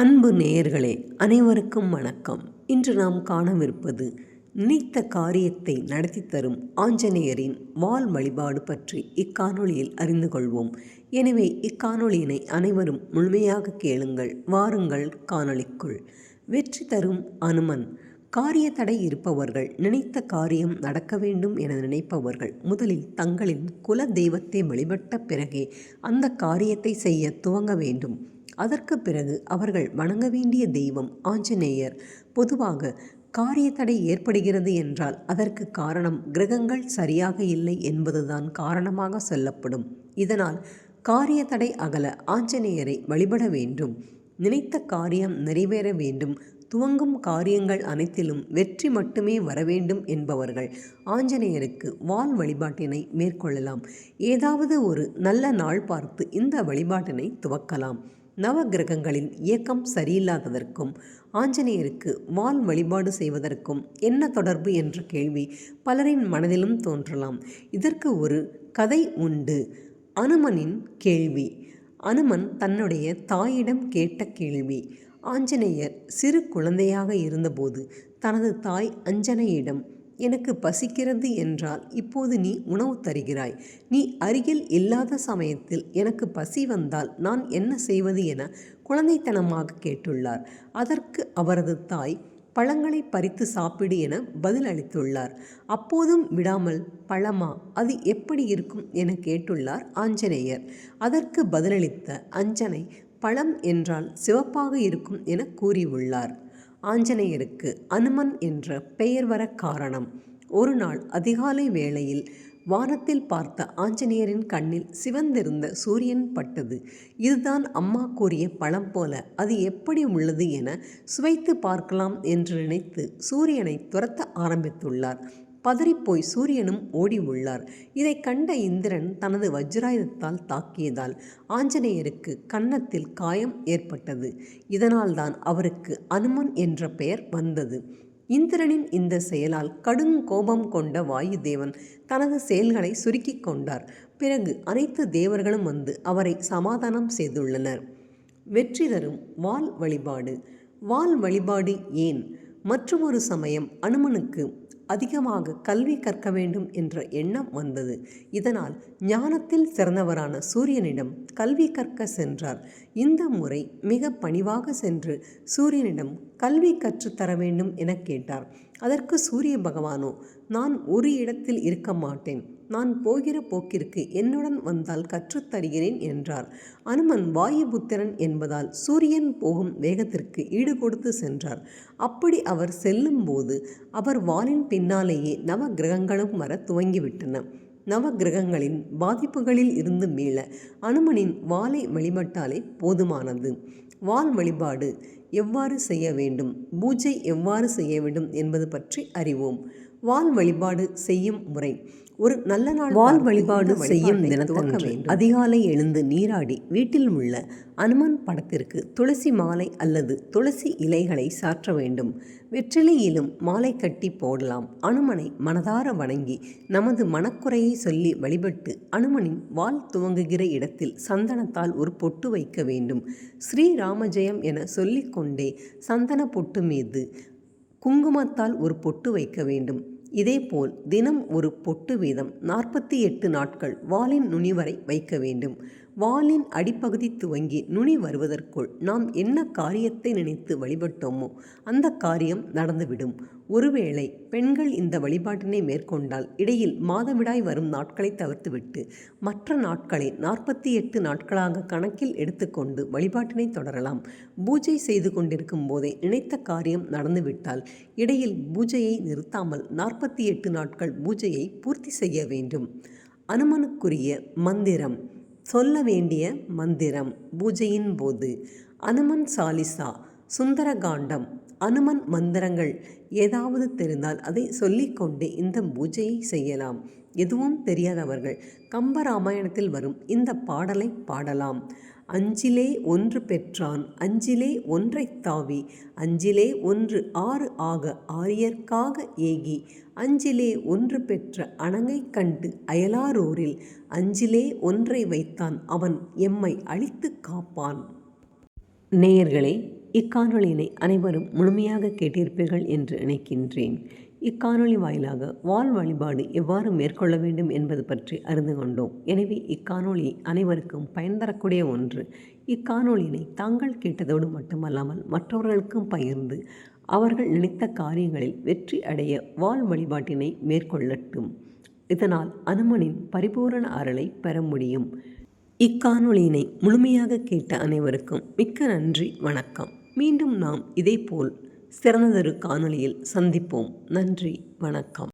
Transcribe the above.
அன்பு நேயர்களே அனைவருக்கும் வணக்கம். இன்று நாம் காணவிருப்பது நினைத்த காரியத்தை நடத்தி தரும் ஆஞ்சநேயரின் வால் வழிபாடு பற்றி இக்காணொளியில் அறிந்து கொள்வோம். எனவே இக்காணொளியினை அனைவரும் முழுமையாக கேளுங்கள் வாருங்கள் காணொளிக்குள். வெற்றி தரும் அனுமன். காரிய தடை இருப்பவர்கள் நினைத்த காரியம் நடக்க வேண்டும் என நினைப்பவர்கள் முதலில் தங்களின் குல தெய்வத்தை வழிபட்ட பிறகே அந்த காரியத்தை செய்ய துவங்க வேண்டும். அதற்கு பிறகு அவர்கள் வணங்க வேண்டிய தெய்வம் ஆஞ்சநேயர். பொதுவாக காரிய தடை ஏற்படுகிறது என்றால் அதற்கு காரணம் கிரகங்கள் சரியாக இல்லை என்பதுதான் காரணமாக சொல்லப்படும். இதனால் காரிய தடை அகல ஆஞ்சநேயரை வழிபட வேண்டும். நினைத்த காரியம் நிறைவேற வேண்டும். துவங்கும் காரியங்கள் அனைத்திலும் வெற்றி மட்டுமே வர வேண்டும் என்பவர்கள் ஆஞ்சநேயருக்கு வால் வழிபாட்டினை மேற்கொள்ளலாம். ஏதாவது ஒரு நல்ல நாள் பார்த்து இந்த வழிபாட்டினை துவக்கலாம். நவகிரகங்களின் இயக்கம் சரியில்லாததற்கும் ஆஞ்சநேயருக்கு வால் வழிபாடு செய்வதற்கும் என்ன தொடர்பு என்ற கேள்வி பலரின் மனதிலும் தோன்றலாம். இதற்கு ஒரு கதை உண்டு. அனுமனின் கேள்வி. அனுமன் தன்னுடைய தாயிடம் கேட்ட கேள்வி. ஆஞ்சநேயர் சிறு குழந்தையாக இருந்தபோது தனது தாய் அஞ்சனையிடம் எனக்கு பசிக்கிறது என்றால் இப்போது நீ உணவு தருகிறாய். நீ அருகில் இல்லாத சமயத்தில் எனக்கு பசி வந்தால் நான் என்ன செய்வது என குழந்தைத்தனமாக கேட்டுள்ளார். அதற்கு அவரது தாய் பழங்களை பறித்து சாப்பிடு என பதில் அளித்துள்ளார். அப்போதும் விடாமல் பழமா அது எப்படி இருக்கும் என கேட்டுள்ளார் ஆஞ்சநேயர். அதற்கு பதிலளித்த அஞ்சனை பழம் என்றால் சிவப்பாக இருக்கும் என கூறியுள்ளார். ஆஞ்சநேயருக்கு அனுமன் என்ற பெயர் வர காரணம். ஒரு நாள் அதிகாலை வேளையில் வானத்தில் பார்த்த ஆஞ்சநேயரின் கண்ணில் சிவந்திருந்த சூரியன் பட்டது. இதுதான் அம்மா கூறிய பழம் போல அது எப்படி உள்ளது என சுவைத்து பார்க்கலாம் என்று நினைத்து சூரியனை துரத்த ஆரம்பித்துள்ளார். பதறிப்போய் சூரியனும் ஓடி உள்ளார். இதை கண்ட இந்திரன் தனது வஜ்ராயுதத்தால் தாக்கியதால் ஆஞ்சநேயருக்கு கன்னத்தில் காயம் ஏற்பட்டது. இதனால்தான் அவருக்கு அனுமன் என்ற பெயர் வந்தது. இந்திரனின் இந்த செயலால் கடும் கோபம் கொண்ட வாயுதேவன் தனது செயல்களை சுருக்கிக் கொண்டார். பிறகு அனைத்து தேவர்களும் வந்து அவரை சமாதானம் செய்துள்ளனர். வெற்றி தரும் வால் வழிபாடு. வால் வழிபாடு ஏன்? மற்றொரு சமயம் அனுமனுக்கு அதிகமாக கல்வி கற்க வேண்டும் என்ற எண்ணம் வந்தது. இதனால் ஞானத்தில் சிறந்தவரான சூரியனிடம் கல்வி கற்க சென்றார். இந்த முறை மிக பணிவாக சென்று சூரியனிடம் கல்வி கற்றுத்தர வேண்டும் என கேட்டார். அதற்கு சூரிய பகவானோ நான் ஒரு இடத்தில் இருக்க மாட்டேன். நான் போகிற போக்கிற்கு என்னுடன் வந்தால் கற்றுத்தருகிறேன் என்றார். அனுமன் வாயுபுத்திரன் என்பதால் சூரியன் போகும் வேகத்திற்கு ஈடு கொடுத்து சென்றார். அப்படி அவர் செல்லும்போது அவர் வாலின் பின்னாலேயே நவ கிரகங்களும் வர துவங்கிவிட்டன. நவ கிரகங்களின் பாதிப்புகளில் இருந்து மீள அனுமனின் வாலை வழிபட்டாலே போதுமானது. வால் வழிபாடு எவ்வாறு செய்ய வேண்டும்? பூஜை எவ்வாறு செய்ய வேண்டும் என்பது பற்றி அறிவோம். வால் வழிபாடு செய்யும் முறை. ஒரு நல்ல நாள் வால் வழிபாடு செய்யும் தினத்தன்று அதிகாலை எழுந்து நீராடி வீட்டில் உள்ள அனுமன் படத்திற்கு துளசி மாலை அல்லது துளசி இலைகளை சாற்ற வேண்டும். வெற்றிலையிலும் மாலை கட்டி போடலாம். அனுமனை மனதார வணங்கி நமது மனக்குறையை சொல்லி வழிபட்டு அனுமனின் வால் துவங்குகிற இடத்தில் சந்தனத்தால் ஒரு பொட்டு வைக்க வேண்டும். ஸ்ரீராமஜெயம் என சொல்லிக்கொண்டே சந்தன பொட்டு மீது குங்குமத்தால் ஒரு பொட்டு வைக்க வேண்டும். இதேபோல் தினம் ஒரு பொட்டு வீதம் நாற்பத்தி எட்டு நாட்கள் வாலின் நுனி வரை வைக்க வேண்டும். வாலின் அடிப்பகுதி துவங்கி நுனி வருவதற்குள் நாம் என்ன காரியத்தை நினைத்து வழிபட்டோமோ அந்த காரியம் நடந்துவிடும். ஒருவேளை பெண்கள் இந்த வழிபாட்டினை மேற்கொண்டால் இடையில் மாதவிடாய் வரும் நாட்களை தவிர்த்துவிட்டு மற்ற நாட்களை நாற்பத்தி எட்டு நாட்களாக கணக்கில் எடுத்துக்கொண்டு வழிபாட்டினை தொடரலாம். பூஜை செய்து கொண்டிருக்கும் போதே நினைத்த காரியம் நடந்துவிட்டால் இடையில் பூஜையை நிறுத்தாமல் நாற்பத்தி எட்டு நாட்கள் பூஜையை பூர்த்தி செய்ய வேண்டும். அனுமனுக்குரிய மந்திரம் சொல்ல வேண்டிய மந்திரம் பூஜையின் போது. அனுமன் சாலிசா சுந்தரகாண்டம் அனுமன் மந்திரங்கள் ஏதாவது தெரிந்தால் அதை சொல்லிக்கொண்டே இந்த பூஜையை செய்யலாம். எதுவும் தெரியாதவர்கள் கம்பராமாயணத்தில் வரும் இந்த பாடலை பாடலாம். அஞ்சிலே ஒன்று பெற்றான் அஞ்சிலே ஒன்றைத் தாவி அஞ்சிலே ஒன்று ஆறு ஆக ஆரியர்க்காக ஏகி அஞ்சிலே ஒன்று பெற்ற அணங்கை கண்டு அயலாரூரில் அஞ்சிலே ஒன்றை வைத்தான் அவன் எம்மை அழித்து காப்பான். நேயர்களே இக்காணொலியினை அனைவரும் முழுமையாக கேட்டிருப்பீர்கள் என்று நினைக்கின்றேன். இக்காணொளி வாயிலாக வால் வழிபாடு எவ்வாறு மேற்கொள்ள வேண்டும் என்பது பற்றி அறிந்து கொண்டோம். எனவே இக்காணொளி அனைவருக்கும் பயன் தரக்கூடிய ஒன்று. இக்காணொளியினை தாங்கள் கேட்டதோடு மட்டுமல்லாமல் மற்றவர்களுக்கும் பகிர்ந்து அவர்கள் நினைத்த காரியங்களில் வெற்றி அடைய வால் வழிபாட்டினை மேற்கொள்ளட்டும். இதனால் அனுமனின் பரிபூரண அருளை பெற முடியும். இக்காணொளியினை முழுமையாக கேட்ட அனைவருக்கும் மிக்க நன்றி. வணக்கம். மீண்டும் நாம் இதேபோல் சிறந்ததொரு காணொளியில் சந்திப்போம். நன்றி. வணக்கம்.